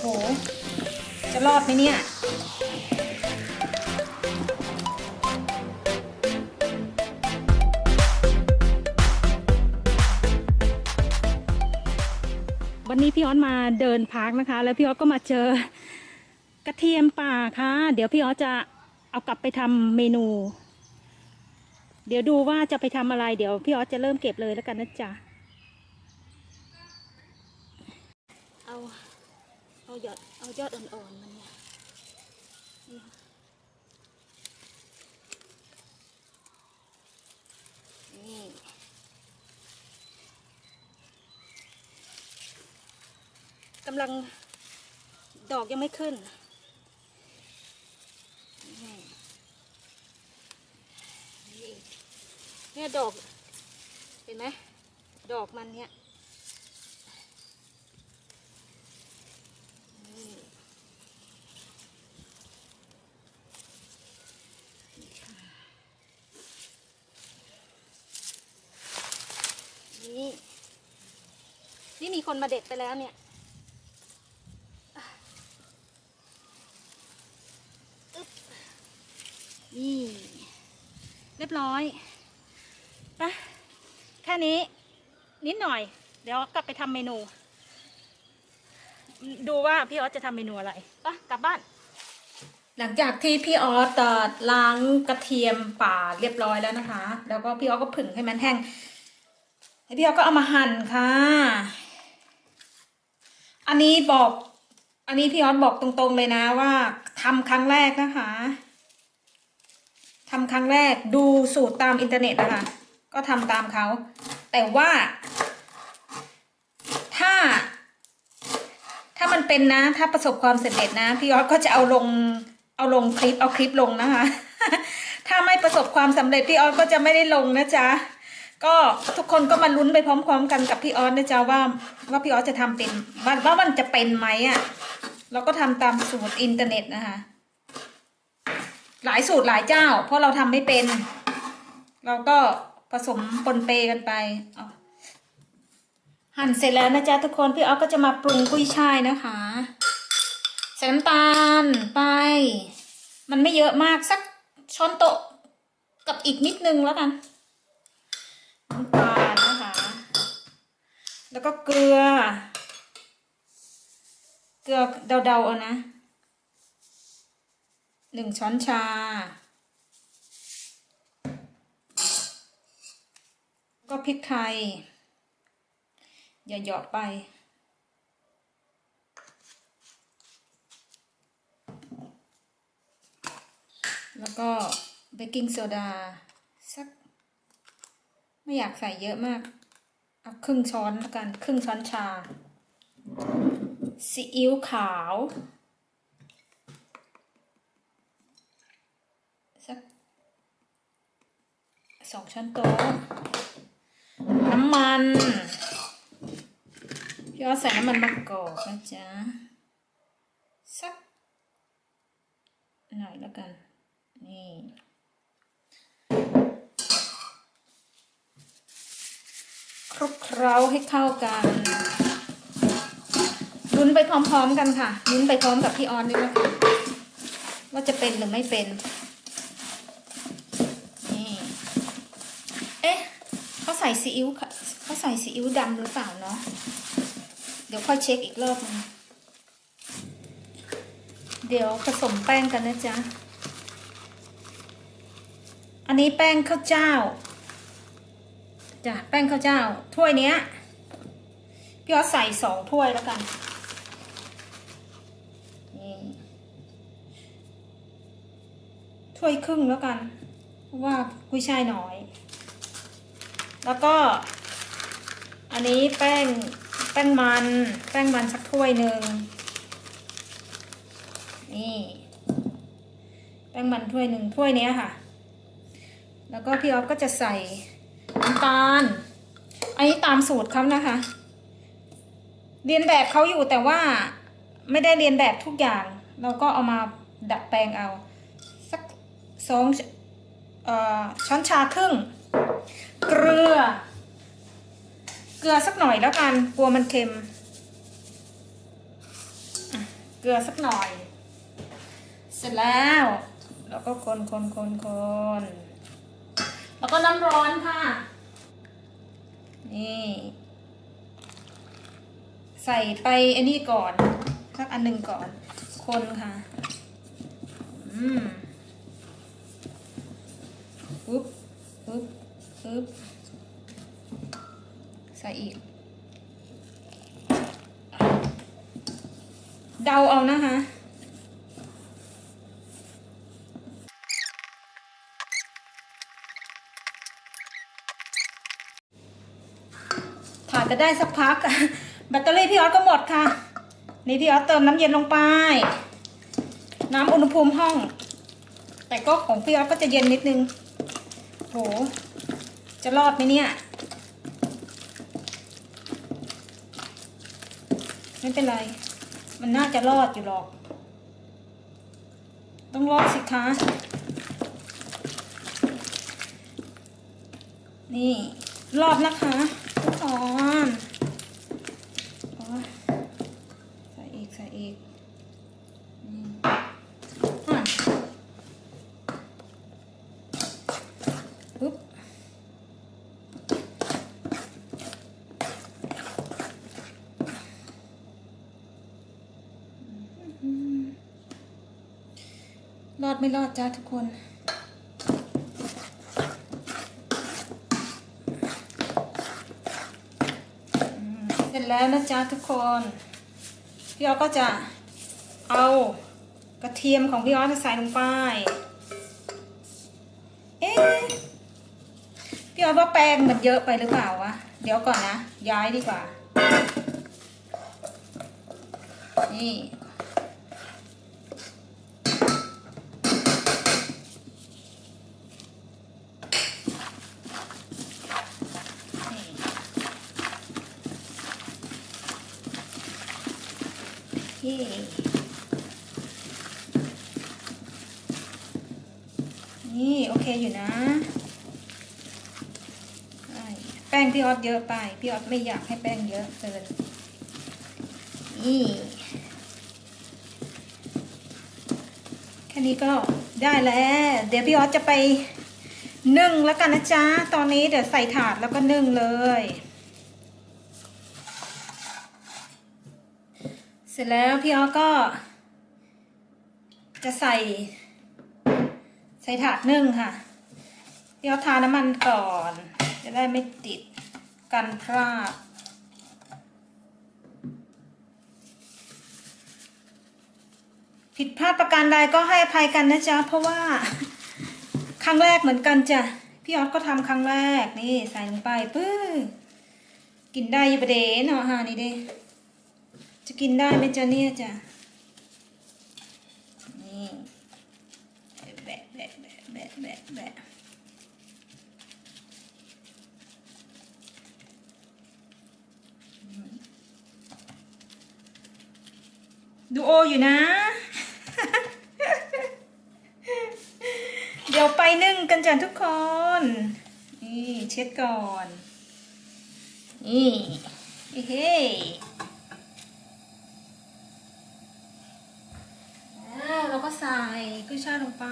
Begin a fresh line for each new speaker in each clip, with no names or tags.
โห จะรอดไหมเนี่ย วันนี้พี่ออสมาเดินพักนะคะ แล้วพี่ออสก็มาเจอกระเทียมป่าค่ะ เดี๋ยวพี่ออสจะเอากลับไปทำเมนู เดี๋ยวดูว่าจะไปทำอะไร เดี๋ยวพี่ออสจะเริ่มเก็บเลยแล้วกันนะจ๊ะ เอา เอา ยอดเอายอดอ่อนๆมันเนี่ยนี่นี่กำลังดอกยังไม่ขึ้นนี่นี่เนี่ยดอก เห็นไหมดอกมันเนี่ย นี่นี่มีคนมาเด็ดไปแล้วเนี่ยนี่ เรียบร้อยไปะแค่นี้ นิดหน่อย เดี๋ยวกลับไปทำเมนู ดูว่าพี่ออสจะทำเมนูอะไรไปะกลับบ้าน หลังจากที่พี่ออสล้างกระเทียมป่าเรียบร้อยแล้วนะคะ แล้วก็พี่ออสก็ผึ่งให้มันแห้ง แล้วพี่ออสก็เอามาหั่นค่ะ อันนี้บอก อันนี้พี่ออสบอกตรงๆเลยนะว่าทำครั้งแรกนะคะทำครั้งแรกดูสูตรตามอินเทอร์เน็ตนะคะก็ทำตามเขาแต่ว่า ถ้า ถ้ามันเป็นนะ ถ้าประสบความสำเร็จนะ พี่ยอดก็จะเอาลงเอาลงคลิปเอาคลิปลงนะคะ ถ้าไม่ประสบความสำเร็จพี่ออสก็จะไม่ได้ลงนะจ๊ะ ก็ทุกคนก็มาลุ้นไปพร้อม ๆ กันกับพี่ออสนะจ๊ะว่าว่าพี่ออสจะทำเป็นว่าว่ามันจะเป็นไหมอะ่ะเราก็ทำตามสูตรอินเทอร์เน็ตนะคะ หลายสูตรหลายเจ้า เพราะเราทำไม่เป็น เราก็ผสมปนเปกันไปเอหั่นเสร็จแล้วนะจ๊ะทุกคนพี่ออฟก็จะมาปรุงกุ้ยช่ายนะคะใส่น้ำตาลไป มันไม่เยอะมากสักช้อนโต๊ะกับอีกนิดนึงแล้วกัน น้ำตาลนะคะ แล้วก็เกลือ เกลือเดาๆเอานะหนึ่งช้อนชา ก็พริกไทย อย่าหยอกไปแล้วก็เบกกิ้งโซดาสัก ไม่อยากใส่เยอะมาก เอาครึ่งช้อนแล้วกัน ครึ่งช้อนชา ซีอิ๊วขาว สักสองช้อนโต๊ะ น้ำมันพี่เอาใส่น้ำมันมะกอกนะจ๊ะ สักหน่อยแล้วกัน นี่ ลุกเคล้าให้เข้ากันลุ้นไปพร้อมๆกันค่ะลุ้นไปพร้อมกับพี่ออนด้วยนะคะว่าจะเป็นหรือไม่เป็นนี่เอ๊ะเขาใส่ซีอิ๊วเขาใส่ซีอิ๊วดำหรือเปล่าเนาะเดี๋ยวค่อยเช็คอีกรอบนึงเดี๋ยวผสมแป้งกันนะจ๊ะ อันนี้แป้งข้าวเจ้า จ้ะแป้งข้าวเจ้า ถ้วยเนี้ยพี่ออสใส่สองถ้วยแล้วกันนี่ถ้วยครึ่งแล้วกันเพราะว่ากุ้ยช่ายน้อย แล้วก็ อันนี้แป้งแป้งมัน แป้งมันสักถ้วยหนึ่งนี่แป้งมันถ้วยหนึ่งถ้วยเนี้ยค่ะ แล้วก็พี่ออฟก็จะใส่ น้ำตาล อันนี้ตามสูตรเขานะคะ เรียนแบบเขาอยู่แต่ว่าไม่ได้เรียนแบบทุกอย่าง เราก็เอามาดัดแปลงเอา สักสองอช้อนชาครึ่ง เกลือ เกลือสักหน่อยแล้วกันกลัวมันเค็ม เกลือสักหน่อย เสร็จแล้วแล้วก็คนคนคนคน แล้วก็น้ำร้อนค่ะ นี่ ใส่ไปอันนี้ก่อนสักอันหนึ่งก่อน คนค่ะ อืมปุ๊บปุ๊บปุ๊บใส่อีก เดาเอานะคะ ผ่าน ไปได้สักพัก แบตเตอรี่พี่ออสก็หมดค่ะ นี่พี่ออสเติมน้ำเย็นลงไป น้ำอุณหภูมิห้อง แต่ก็ของพี่ออสก็จะเย็นนิดนึงโห จะรอดไหมเนี่ย ไม่เป็นไร มันน่าจะรอดอยู่หรอก ต้องรอดสิคะ นี่ รอดนะคะ กคนโอ้ยใส่อีก ใส่อีกนี่อะปุ๊บรอดไม่รอดจ้าทุกคน เสร็จ แล้วนะจ๊ะทุกคน พี่ออสก็จะเอากระเทียมของพี่ออสใส่ลงไป เอ๊ะ พี่ออสว่าแป้งมันเยอะไปหรือเปล่าวะ เดี๋ยวก่อนนะ ย้ายดีกว่า นี่ นี่โอเคอยู่นะ แป้งพี่ออสเยอะไป พี่ออสไม่อยากให้แป้งเยอะเกิน นี่แค่นี้ก็ได้แล้ว เดี๋ยวพี่ออสจะไปนึ่งแล้วกันนะจ๊ะ ตอนนี้เดี๋ยวใส่ถาดแล้วก็นึ่งเลย เสร็จแล้วพี่ออก็ จะใส่ ใส่ถาดนึ่งค่ะพี่ออทาน้ำมันก่อน จะได้ไม่ติดกันพลาดผิดพลาดประการใดก็ให้อภัยกันนะจ๊ะ เพราะว่า ครั้งแรกเหมือนกันจ้ะพี่ออสก็ทำครั้งแรกนี่ใส่ลงไปปื้อกินได้ยี่ประเดเนาะฮะนี่เด้ จะกินได้ไหมจ๊ะเนี่ยจ้ะนี่แบะแบะแบะแบะแบะแบะดูโออยู่นะ เดี๋ยวไปนึ่งกันจ้ะทุกคน นี่เช็ดก่อน นี่เฮ้แล้วเรา ก็ใส่กุ้ยช่ายลงไป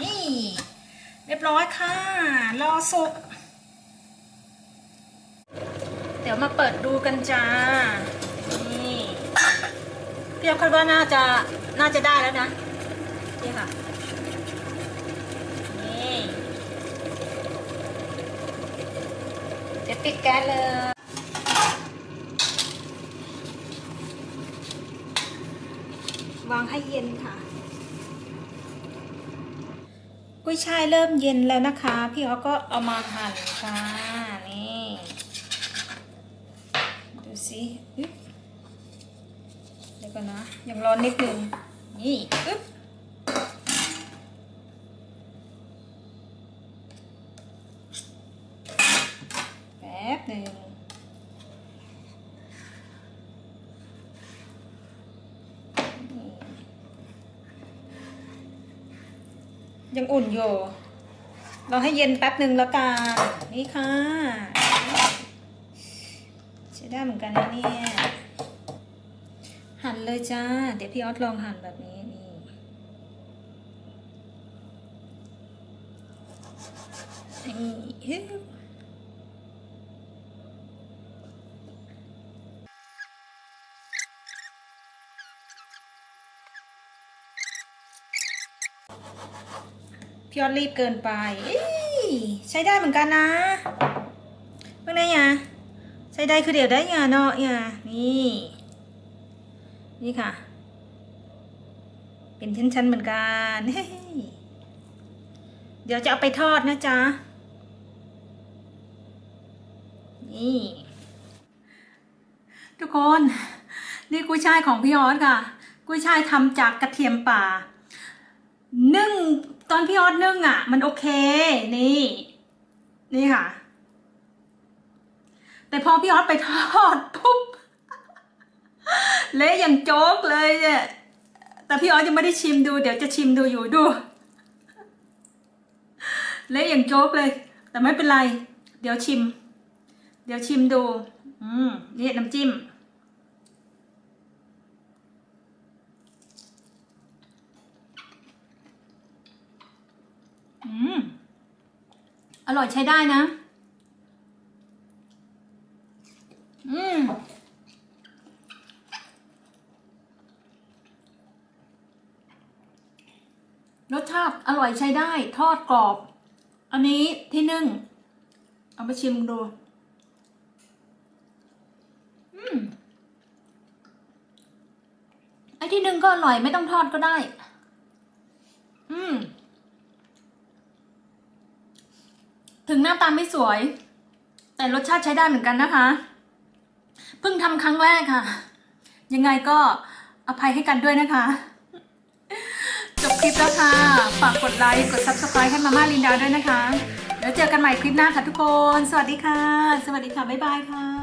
นี่ เรียบร้อยค่ะ รอสุก เดี๋ยวมาเปิดดูกันจ้า นี่พี่อ๊อฟคาดว่าน่าจะน่าจะได้แล้วนะ นี่ค่ะนี่เดี๋ยวปิดแก๊สเลย วางให้เย็นค่ะ กุ้ยช่ายเริ่มเย็นแล้วนะคะ พี่อ๊อก็เอามาหั่นค่ะนี่ดูสิเดี๋ยวก่อนนะยังร้อนนิดนึงนี่ปึ๊บแป๊บหนึ่งนี่ ยังอุ่นอยู่ เราให้เย็นแป๊บหนึ่งแล้วกัน นี่ค่ะใช้ได้เหมือนกันนะเนี่ย หั่นเลยจ้า เดี๋ยวพี่ออสลองหั่นแบบนี้นี่นี่ พี่ออสรีบเกินไปใช้ได้เหมือนกันนะเมื่อไงอะใช้ได้คือเดี๋ยวได้เนี่ยเนาะเนี่ยนี่ นี่ค่ะ เป็นชั้นๆเหมือนกันเฮ้ยเดี๋ยวจะเอาไปทอดนะจ๊ะนี่ทุกคน นี่กุ้ยช่ายของพี่ออสค่ะ กุ้ยช่ายทำจากกระเทียมป่า นึ่งตอนพี่ออสนึ่งอะ มันโอเค นี่ นี่ค่ะ แต่พอพี่ออสไปทอดปุ๊บเละอย่างโจ๊กเลยเนี่ยแต่พี่ออสยังไม่ได้ชิมดู เดี๋ยวจะชิมดูอยู่ดูเละอย่างโจ๊กเลย แต่ไม่เป็นไร เดี๋ยวชิม เดี๋ยวชิมดู อืมนี่น้ำจิ้ม อืม อร่อยใช้ได้นะ อืม รสชาติอร่อยใช้ได้ ทอดกรอบ อันนี้ที่นึ่ง เอาไปชิมดู อืม ไอ้ที่นึ่งก็อร่อยไม่ต้องทอดก็ได้ อืม ถึงหน้าตาไม่สวย แต่รสชาติใช้ได้เหมือนกันนะคะ เพิ่งทำครั้งแรกค่ะ ยังไงก็อภัยให้กันด้วยนะคะ จบคลิปแล้วค่ะ ฝากกดไลค์ กด subscribe ให้มาม่าลินดาด้วยนะคะ แล้วเจอกันใหม่คลิปหน้าค่ะทุกคน สวัสดีค่ะ สวัสดีค่ะ บ๊ายบายค่ะ